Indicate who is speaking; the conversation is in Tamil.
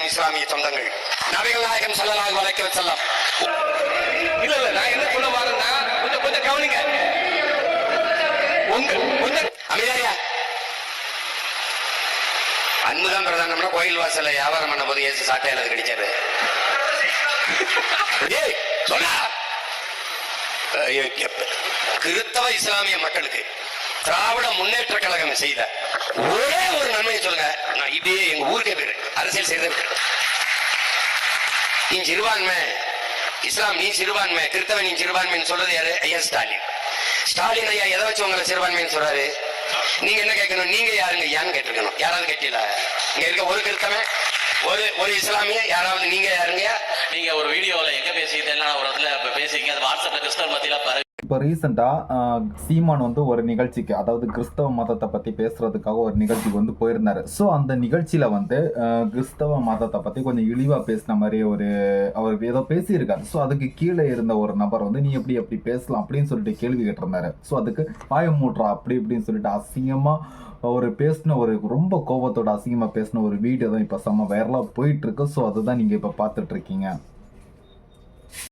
Speaker 1: வரும் இஸ்லாமிய சொந்தங்கள். நபிகள் நாயகம் ஸல்லல்லாஹு அலைஹி செல்லம் இல்ல இல்ல நான் என்ன சொல்ல வரேன்னா கொஞ்சம் கொஞ்சம் கவனிங்க. உங்க கொஞ்சம் அமைதியா அன்புதான் பிரதானம்னா கோயில் வாசல்ல வியாபாரம் பண்ண போது ஏசு சாட்டையில அது கடிச்சாரு. ஏய் சொல்லா ஐயோ, கிறித்தவ இஸ்லாமிய மக்களுக்கு திராவிட முன்னேற்ற கழகம் செய்த ஒரே ஒரு நன்மையை சொல்லுங்க. நான் இதே எங்க ஊருக்கே பேரு அரசியல் செய்த நீ சிறுபான்மை இஸ்லாம் நீ சிறுபான்மை கிறிஸ்தவன் நீ சிறுபான்மைன்னு சொல்றது யாரு? ஐயா ஸ்டாலின். ஸ்டாலின் ஐயா எதை வச்சு உங்களை சிறுபான்மைன்னு சொல்றாரு? நீங்க என்ன கேட்கணும்? நீங்க யாருங்க? ஏன்னு கேட்டிருக்கணும். யாராவது கேட்டீங்களா? இங்க இருக்க ஒரு கிறித்தவன் ஒரு ஒரு இஸ்லாமிய யாராவது நீங்க யாருங்க?
Speaker 2: நீங்க ஒரு வீடியோல எங்க பேசிக்கிட்டு எல்லாம் ஒரு இடத்துல இப்ப பேசிக்கிங்க அது வாட்ஸ்அப்ல கிறிஸ்தவர் மத்தியில பரவி
Speaker 3: இப்போ ரீசெண்டாக சீமான் வந்து ஒரு நிகழ்ச்சிக்கு அதாவது கிறிஸ்தவ மதத்தை பற்றி பேசுகிறதுக்காக ஒரு நிகழ்ச்சிக்கு வந்து போயிருந்தாரு. ஸோ அந்த நிகழ்ச்சியில் வந்து கிறிஸ்தவ மதத்தை பற்றி கொஞ்சம் இழிவாக பேசின மாதிரி ஒரு அவர் ஏதோ பேசியிருக்காரு. ஸோ அதுக்கு கீழே இருந்த ஒரு நபர் வந்து நீ எப்படி எப்படி பேசலாம்? அப்படின்னு சொல்லிட்டு கேள்வி கேட்டிருந்தாரு. ஸோ அதுக்கு பாயம் மூட்றா? அப்படி இப்படின்னு சொல்லிட்டு அசிங்கமாக ஒரு பேசின ஒரு ரொம்ப கோபத்தோட அசிங்கமாக பேசின ஒரு வீடியோ தான் இப்போ செம்ம வைரலாக போயிட்டுருக்கு ஸோ அதுதான் நீங்கள் இப்போ பார்த்துட்ருக்கீங்க